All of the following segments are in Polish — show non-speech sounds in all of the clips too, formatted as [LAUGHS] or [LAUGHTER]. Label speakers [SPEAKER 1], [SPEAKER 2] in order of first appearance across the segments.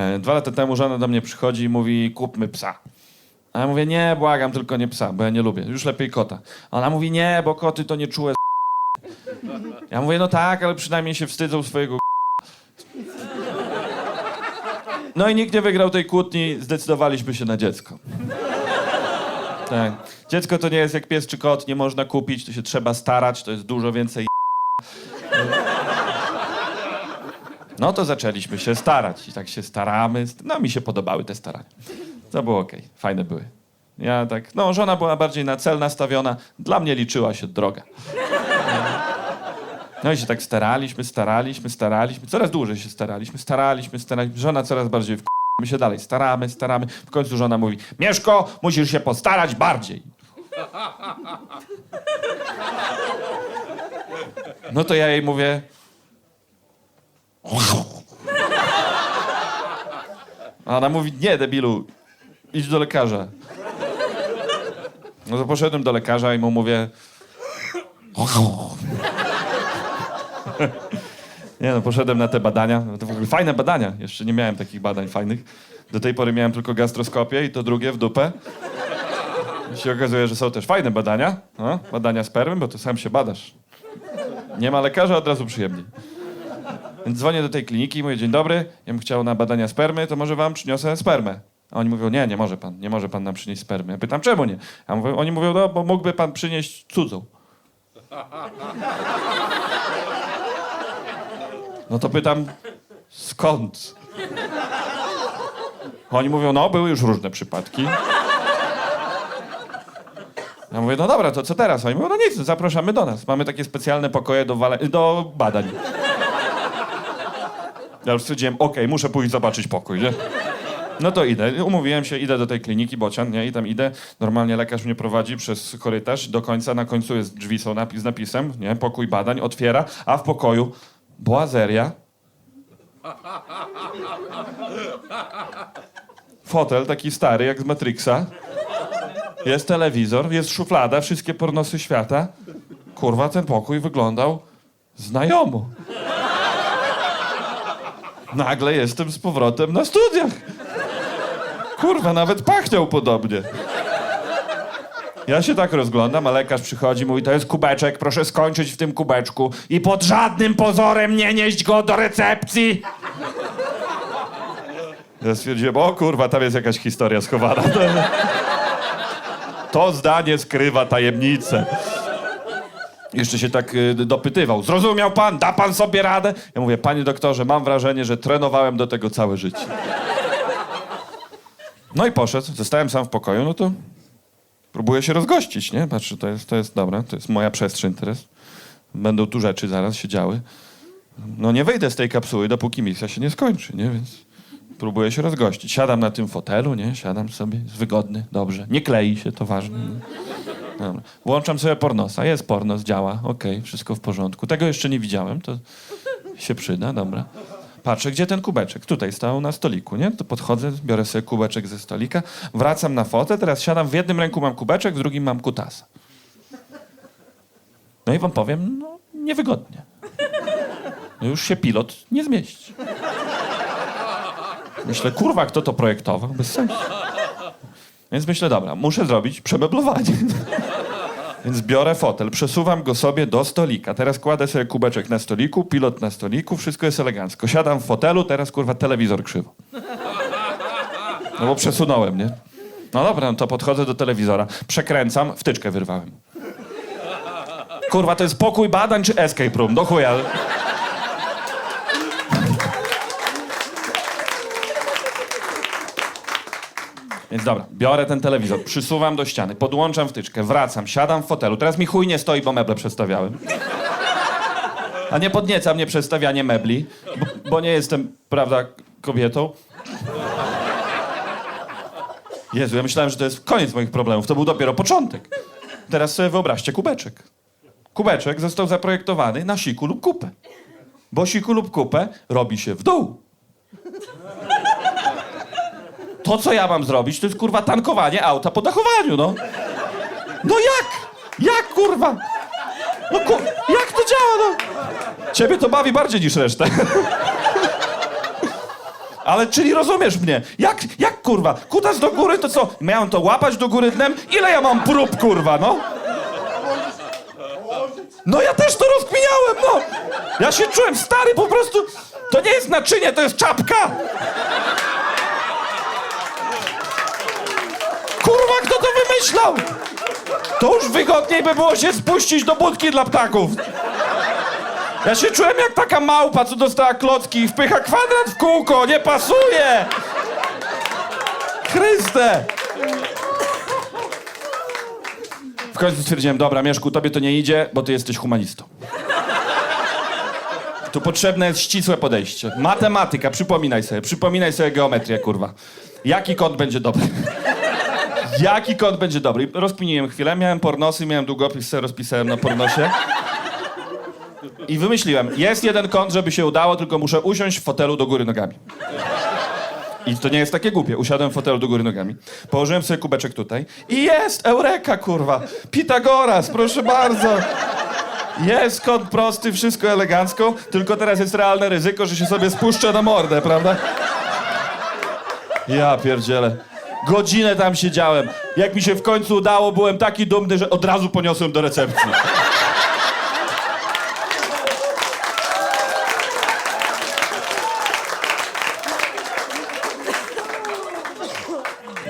[SPEAKER 1] E, Dwa lata temu żona do mnie przychodzi i mówi, kupmy psa. A ja mówię, nie, błagam, tylko nie psa, bo ja nie lubię. Już lepiej kota. A Ona mówi, nie, bo koty to nie czułe Ja mówię, no tak, ale przynajmniej się wstydzą swojego No i nikt nie wygrał tej kłótni, zdecydowaliśmy się na dziecko. Tak. Dziecko to nie jest jak pies czy kot, nie można kupić, to się trzeba starać, to jest dużo więcej No to zaczęliśmy się starać i tak się staramy. No mi się podobały te starania. To było okej, fajne były. Ja tak, no żona była bardziej na cel nastawiona, dla mnie liczyła się droga. No i się tak staraliśmy, staraliśmy, staraliśmy, coraz dłużej się staraliśmy, staraliśmy, staraliśmy. Żona coraz bardziej w My się dalej staramy, staramy. W końcu żona mówi, Mieszko, musisz się postarać bardziej. No to ja jej mówię, a ona mówi, nie debilu, idź do lekarza. No to poszedłem do lekarza i mu mówię... [LAUGHS] Nie no, poszedłem na te badania. No to w ogóle fajne badania. Jeszcze nie miałem takich badań fajnych. Do tej pory miałem tylko gastroskopię i to drugie w dupę. I się okazuje, że są też fajne badania. No, badania spermy, bo to sam się badasz. Nie ma lekarza, od razu przyjemniej. Więc dzwonię do tej kliniki i mówię, dzień dobry, ja bym chciał na badania spermy, to może wam przyniosę spermę. A oni mówią, nie, nie może pan, nie może pan nam przynieść spermy. Ja pytam, czemu nie? A mówię, oni mówią, no bo mógłby pan przynieść cudzą. No to pytam, skąd? Oni mówią, no były już różne przypadki. Ja mówię, no dobra, to co teraz? Oni mówią, no nic, zapraszamy do nas. Mamy takie specjalne pokoje do, wale- do badań. Ja już stwierdziłem, okej, muszę pójść zobaczyć pokój, nie? No to idę. Umówiłem się, idę do tej kliniki Bocian, nie? I tam idę. Normalnie lekarz mnie prowadzi przez korytarz do końca. Na końcu jest drzwi, są napis z napisem, nie? Pokój badań, otwiera, a w pokoju boazeria. Fotel taki stary, jak z Matrixa. Jest telewizor, jest szuflada, wszystkie pornosy świata. Kurwa, ten pokój wyglądał znajomo. Nagle jestem z powrotem na studiach. Kurwa, nawet pachniał podobnie. Ja się tak rozglądam, a lekarz przychodzi, mówi, to jest kubeczek, proszę skończyć w tym kubeczku i pod żadnym pozorem nie nieść go do recepcji. Ja stwierdziłem, o kurwa, tam jest jakaś historia schowana. To, zdanie skrywa tajemnicę. Jeszcze się tak y, dopytywał. Zrozumiał pan? Da pan sobie radę? Ja mówię, panie doktorze, mam wrażenie, że trenowałem do tego całe życie. No i poszedł. Zostałem sam w pokoju, no to próbuję się rozgościć, nie? Patrzę, to jest, to jest dobra, to jest moja przestrzeń teraz. Będą tu rzeczy zaraz się działy. No nie wyjdę z tej kapsuły, dopóki misja się nie skończy, nie? Więc próbuję się rozgościć. Siadam na tym fotelu, nie? Siadam sobie, jest wygodny, dobrze. Nie klei się, to ważne. Nie? Dobra. Włączam sobie pornosa. Jest pornos, działa. Okej, wszystko w porządku. Tego jeszcze nie widziałem, to się przyda, dobra. Patrzę, gdzie ten kubeczek? Tutaj stał na stoliku, nie? To podchodzę, biorę sobie kubeczek ze stolika, wracam na fotę, teraz siadam, w jednym ręku mam kubeczek, w drugim mam kutasa. No i wam powiem, no niewygodnie. No już się pilot nie zmieści. Myślę, kurwa, kto to projektował? Bez sensu. Więc myślę, dobra, muszę zrobić przemeblowanie. [LAUGHS] Więc biorę fotel, przesuwam go sobie do stolika. Teraz kładę sobie kubeczek na stoliku, pilot na stoliku, wszystko jest elegancko. Siadam w fotelu, teraz kurwa telewizor krzywo. No bo przesunąłem, nie? No dobra, no to podchodzę do telewizora, przekręcam, wtyczkę wyrwałem. Kurwa, to jest pokój badań czy escape room? Do chuja. Więc dobra, biorę ten telewizor, przysuwam do ściany, podłączam wtyczkę, wracam, siadam w fotelu. Teraz mi chuj nie stoi, bo meble przestawiałem. A nie podnieca mnie przestawianie mebli, bo, bo nie jestem, prawda, kobietą. Jezu, ja myślałem, że to jest koniec moich problemów. To był dopiero początek. Teraz sobie wyobraźcie kubeczek. Kubeczek został zaprojektowany na siku lub kupę. Bo siku lub kupę robi się w dół. To, co ja mam zrobić, to jest kurwa tankowanie auta po dachowaniu, no. No jak? Jak kurwa? No ku... jak to działa, no? Ciebie to bawi bardziej niż resztę. [LAUGHS] Ale czyli rozumiesz mnie? Jak, jak kurwa? Kutas do góry to co? Miałem to łapać do góry dnem? Ile ja mam prób kurwa, no? No ja też to rozkminiałem, no! Ja się czułem stary po prostu. To nie jest naczynie, to jest czapka! Kurwa, kto to wymyślał? To już wygodniej by było się spuścić do budki dla ptaków. Ja się czułem jak taka małpa, co dostała klocki i wpycha kwadrat w kółko. Nie pasuje! Chryste! W końcu stwierdziłem, dobra, Mieszku, tobie to nie idzie, bo ty jesteś humanistą. Tu potrzebne jest ścisłe podejście. Matematyka, przypominaj sobie, przypominaj sobie geometrię, kurwa. Jaki kąt będzie dobry? Jaki kąt będzie dobry? I Rozkminiłem chwilę, miałem pornosy, miałem długopis, sobie rozpisałem na pornosie. I wymyśliłem, jest jeden kąt, żeby się udało, tylko muszę usiąść w fotelu do góry nogami. I to nie jest takie głupie. Usiadłem w fotelu do góry nogami. Położyłem sobie kubeczek tutaj. I jest! Eureka, kurwa! Pitagoras, proszę bardzo! Jest kąt prosty, wszystko elegancko, tylko teraz jest realne ryzyko, że się sobie spuszczę na mordę, prawda? Ja pierdzielę. Godzinę tam siedziałem. Jak mi się w końcu udało, byłem taki dumny, że od razu poniosłem do recepcji.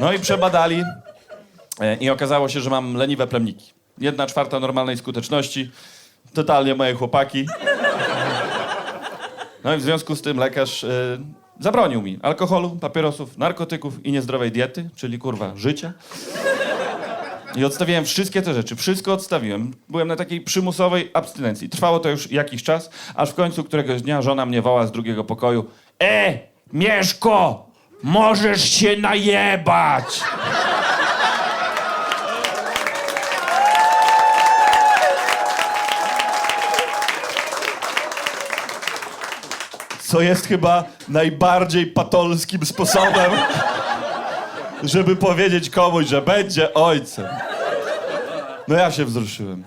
[SPEAKER 1] No i przebadali e, i okazało się, że mam leniwe plemniki. Jedna czwarta normalnej skuteczności. Totalnie moje chłopaki. No i w związku z tym lekarz e, zabronił mi alkoholu, papierosów, narkotyków i niezdrowej diety, czyli kurwa życia. I odstawiłem wszystkie te rzeczy, wszystko odstawiłem. Byłem na takiej przymusowej abstynencji. Trwało to już jakiś czas, aż w końcu któregoś dnia żona mnie woła z drugiego pokoju. E, Mieszko, możesz się najebać! Co jest chyba najbardziej patolskim sposobem, żeby powiedzieć komuś, że będzie ojcem. No ja się wzruszyłem.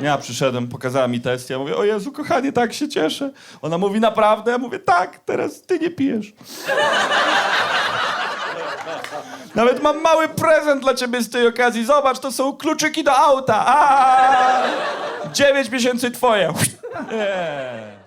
[SPEAKER 1] Ja przyszedłem, pokazała mi test, ja mówię, o Jezu, kochanie, tak się cieszę. Ona mówi, naprawdę? Ja mówię, tak, teraz ty nie pijesz. Nawet mam mały prezent dla ciebie z tej okazji. Zobacz, to są kluczyki do auta. A! Dziewięć miesięcy twoje. [LAUGHS] Nie.